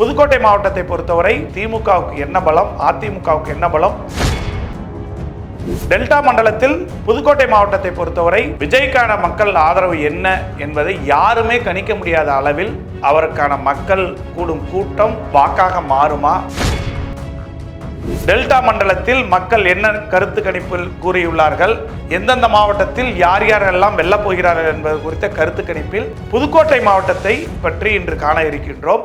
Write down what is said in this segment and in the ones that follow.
புதுக்கோட்டை மாவட்டத்தை பொறுத்தவரை திமுகவுக்கு என்ன பலம் அதிமுகவுக்கு என்ன பலம்? டெல்டா மண்டலத்தில் புதுக்கோட்டை மாவட்டத்தை பொறுத்தவரை விஜய்க்கான மக்கள் ஆதரவு என்ன என்பதை யாருமே கணிக்க முடியாத அளவில் அவருக்கான மக்கள் கூடும் கூட்டம் வாக்காக மாறுமா? டெல்டா மண்டலத்தில் மக்கள் என்ன கருத்து கணிப்பில் கூறியுள்ளார்கள்? எந்தெந்த மாவட்டத்தில் யார் யாரெல்லாம் வெல்லப் போகிறார்கள் என்பது குறித்த கருத்து கணிப்பில் புதுக்கோட்டை மாவட்டத்தை பற்றி இன்று காண இருக்கின்றோம்.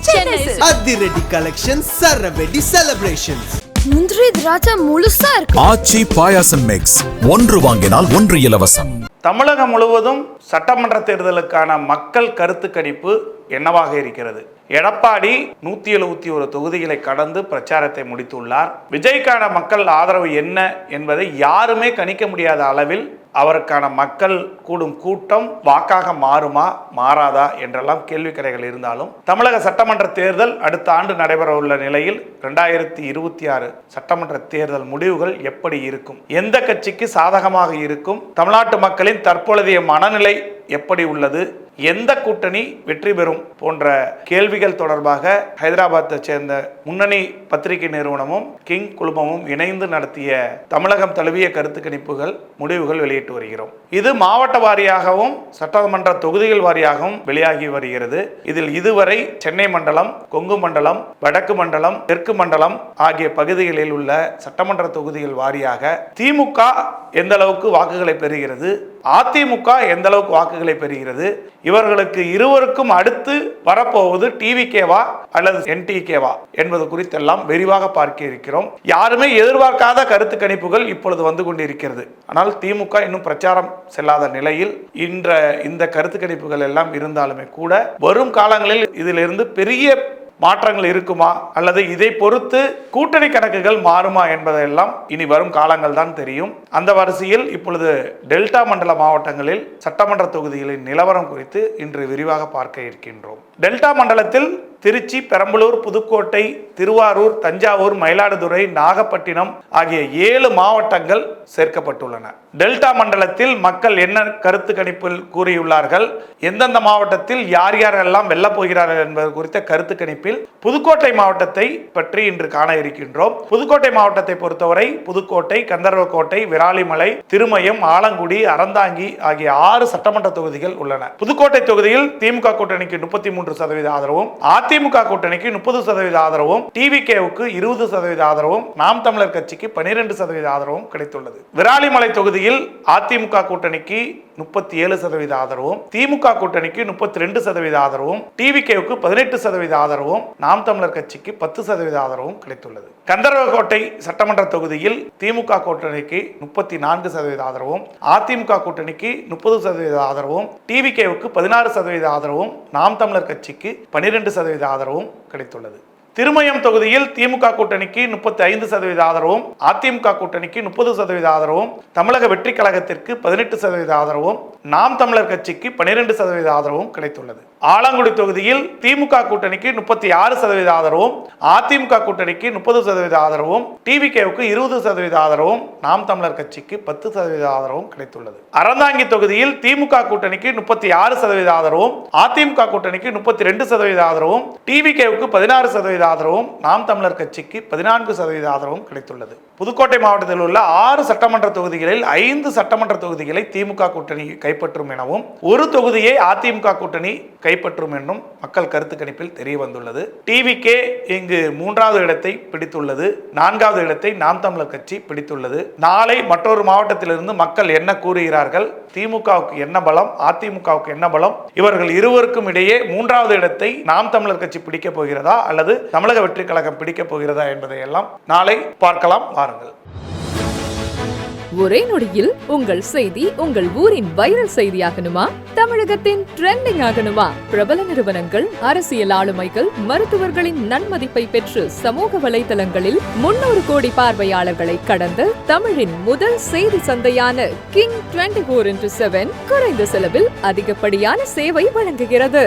அதிரடி கலெக்ஷன் சரவெடி செலிப்ரேஷன்ஸ் முந்திரி திராட்சை முழுசா இருக்கு. ஆச்சி பாயாசம் மிக்ஸ் ஒன்று வாங்கினால் ஒன்று இலவசம். தமிழகம் முழுவதும் சட்டமன்ற தேர்தலுக்கான மக்கள் கருத்து கணிப்பு என்னவாக இருக்கிறது? எடப்பாடி நூத்தி எழுபத்தி ஒரு தொகுதிகளை கடந்து பிரச்சாரத்தை முடித்துள்ளார். விஜய்க்கான மக்கள் ஆதரவு என்ன என்பதை யாருமே கணிக்க முடியாத அளவில் அவருக்கான மக்கள் கூடும் கூட்டம் வாக்காக மாறுமா மாறாதா என்றெல்லாம் கேள்விக்கரைகள் இருந்தாலும் தமிழக சட்டமன்ற தேர்தல் அடுத்த ஆண்டு நடைபெற உள்ள நிலையில் ரெண்டாயிரத்தி இருபத்தி ஆறு சட்டமன்ற தேர்தல் முடிவுகள் எப்படி இருக்கும்? எந்த கட்சிக்கு சாதகமாக இருக்கும்? தமிழ்நாட்டு மக்களின் தற்பொழுதைய மனநிலை எப்படி உள்ளது? எந்த கூட்டணி வெற்றி பெறும் போன்ற கேள்விகள் தொடர்பாக ஹைதராபாத்தை சேர்ந்த முன்னணி பத்திரிகை நிறுவனமும் கிங் குழுமமும் இணைந்து நடத்திய தமிழகம் தழுவிய கருத்து கணிப்புகள் முடிவுகள் வெளியிட்டு வருகிறோம். இது மாவட்ட வாரியாகவும் சட்டமன்ற தொகுதிகள் வாரியாகவும் வெளியாகி வருகிறது. இதில் இதுவரை சென்னை மண்டலம் கொங்கு மண்டலம் வடக்கு மண்டலம் தெற்கு மண்டலம் ஆகிய பகுதிகளில் உள்ள சட்டமன்ற தொகுதிகள் வாரியாக திமுக எந்த அளவுக்கு வாக்குகளை பெறுகிறது அதிமுக எந்த அளவுக்கு வாக்குகளை பெறுகிறது? இவர்களுக்கு இருவருக்கும் அடுத்து வரப்போவது டிவிகேவா அல்லது என்டிகேவா என்பது குறித்தெல்லாம் விரிவாக பார்க்க இருக்கிறோம். யாருமே எதிர்பார்க்காத கருத்து கணிப்புகள் இப்பொழுது வந்து கொண்டிருக்கிறது. ஆனால் திமுக இன்னும் பிரச்சாரம் செல்லாத நிலையில் இன்ற இந்த கருத்து கணிப்புகள் எல்லாம் இருந்தாலுமே கூட வரும் காலங்களில் இதிலிருந்து பெரிய மாற்றங்கள் இருக்குமா? அல்லது இதை பொறுத்து கூட்டணி கணக்குகள் மாறுமா என்பதெல்லாம் இனி வரும் காலங்கள் தான் தெரியும். அந்த வரிசையில் இப்பொழுது டெல்டா மண்டல மாவட்டங்களில் சட்டமன்ற தொகுதிகளின் நிலவரம் குறித்து இன்று விரிவாக பார்க்க இருக்கின்றோம். டெல்டா மண்டலத்தில் திருச்சி பெரம்பலூர் புதுக்கோட்டை திருவாரூர் தஞ்சாவூர் மயிலாடுதுறை நாகப்பட்டினம் ஆகிய ஏழு மாவட்டங்கள் சேர்க்கப்பட்டுள்ளன. டெல்டா மண்டலத்தில் மக்கள் என்ன கருத்து கணிப்பில் கூறியுள்ளார்கள்? எந்தெந்த மாவட்டத்தில் யார் யாரெல்லாம் வெல்லப் போகிறார்கள் என்பது குறித்த கருத்து கணிப்பில் புதுக்கோட்டை மாவட்டத்தை பற்றி இன்று காண இருக்கின்றோம். புதுக்கோட்டை மாவட்டத்தை பொறுத்தவரை புதுக்கோட்டை கந்தர்வக்கோட்டை விராலிமலை திருமயம் ஆலங்குடி அறந்தாங்கி ஆகிய ஆறு சட்டமன்ற தொகுதிகள் உள்ளன. புதுக்கோட்டை தொகுதியில் திமுக கூட்டணிக்கு முப்பத்தி மூன்று சதவீத ஆதரவும் அதிமுக கூட்டணிக்கு முப்பது சதவீத ஆதரவும் டிவிகேவுக்கு இருபது சதவீத ஆதரவும் நாம் தமிழர் கட்சிக்கு பனிரெண்டு சதவீத ஆதரவும் கிடைத்துள்ளது. விராலிமலை தொகுதியில் அதிமுக கூட்டணிக்கு முப்பத்தி ஏழு சதவீத ஆதரவும் திமுக கூட்டணிக்கு முப்பத்தி ரெண்டு சதவீத ஆதரவும் டிவிகேவுக்கு பதினெட்டு சதவீத ஆதரவும் நாம் தமிழர் கட்சிக்கு பத்து சதவீத ஆதரவும் கிடைத்துள்ளது. கந்தர்வகோட்டை சட்டமன்ற தொகுதியில் திமுக கூட்டணிக்கு முப்பத்தி நான்கு சதவீத ஆதரவும் அதிமுக கூட்டணிக்கு முப்பது சதவீத ஆதரவும் டிவிகேவுக்கு பதினாறு சதவீத ஆதரவும் நாம் தமிழர் கட்சிக்கு பனிரெண்டு சதவீத ஆதரவும் கிடைத்துள்ளது. திருமயம் தொகுதியில் திமுக கூட்டணிக்கு முப்பத்தி ஐந்து சதவீத ஆதரவும் அதிமுக கூட்டணிக்கு முப்பது சதவீத ஆதரவும் தமிழக வெற்றி கழகத்திற்கு பதினெட்டு சதவீத ஆதரவும் நாம் தமிழர் கட்சிக்கு பனிரெண்டு சதவீத ஆதரவும் கிடைத்துள்ளது. ஆலங்குடி தொகுதியில் திமுக கூட்டணிக்கு முப்பத்தி ஆறு சதவீத ஆதரவும் அதிமுக கூட்டணிக்கு முப்பது சதவீத ஆதரவும் டிவிகேவுக்கு இருபது சதவீத ஆதரவும் நாம் தமிழர் கட்சிக்கு பத்து சதவீத ஆதரவும் கிடைத்துள்ளது. அறந்தாங்கி தொகுதியில் திமுக கூட்டணிக்கு முப்பத்தி ஆறு சதவீத ஆதரவும் அதிமுக கூட்டணிக்கு முப்பத்தி ரெண்டு சதவீத ஆதரவும் டிவிகேவுக்கு பதினாறு சதவீத ஆதரவும் நாம் தமிழர் கட்சிக்கு பதினான்கு சதவீத ஆதரவும் கிடைத்துள்ளது. புதுக்கோட்டை மாவட்டத்தில் உள்ள ஆறு சட்டமன்ற தொகுதிகளில் ஐந்து சட்டமன்ற தொகுதிகளை திமுக கூட்டணி கைப்பற்றும் எனவும் ஒரு தொகுதியை அதிமுக கூட்டணி கைப்பற்றும் என்றும் மக்கள் கருத்து கணிப்பில் தெரிய வந்துள்ளது. டிவிகே இங்கு மூன்றாவது இடத்தை பிடித்துள்ளது. நான்காவது இடத்தை நாம் தமிழர் கட்சி பிடித்துள்ளது. நாளை மற்றொரு மாவட்டத்திலிருந்து மக்கள் என்ன கூறுகிறார்கள்? திமுகவுக்கு என்ன பலம்? அதிமுகவுக்கு என்ன பலம்? இவர்கள் இருவருக்கும் இடையே மூன்றாவது இடத்தை நாம் தமிழர் கட்சி பிடிக்கப் போகிறதா? அல்லது தமிழக வெற்றி கழகம் பிடிக்கப் போகிறதா என்பதை எல்லாம் நாளை பார்க்கலாம். வாருங்கள். ஒரே நொடியில் உங்கள் செய்தி உங்கள் ஊரின் வைரல் செய்தியாகணுமா? தமிழகத்தின் ட்ரெண்டிங் ஆகணுமா? பிரபல நிறுவனங்கள் அரசியல் ஆளுமைகள் மருத்துவர்களின் நன்மதிப்பை பெற்று சமூக வலைதளங்களில் முன்னூறு கோடி பார்வையாளர்களை கடந்த தமிழின் முதல் செய்தி சந்தையான king twenty four into seven குறைந்த செலவில் அதிகப்படியான சேவை வழங்குகிறது.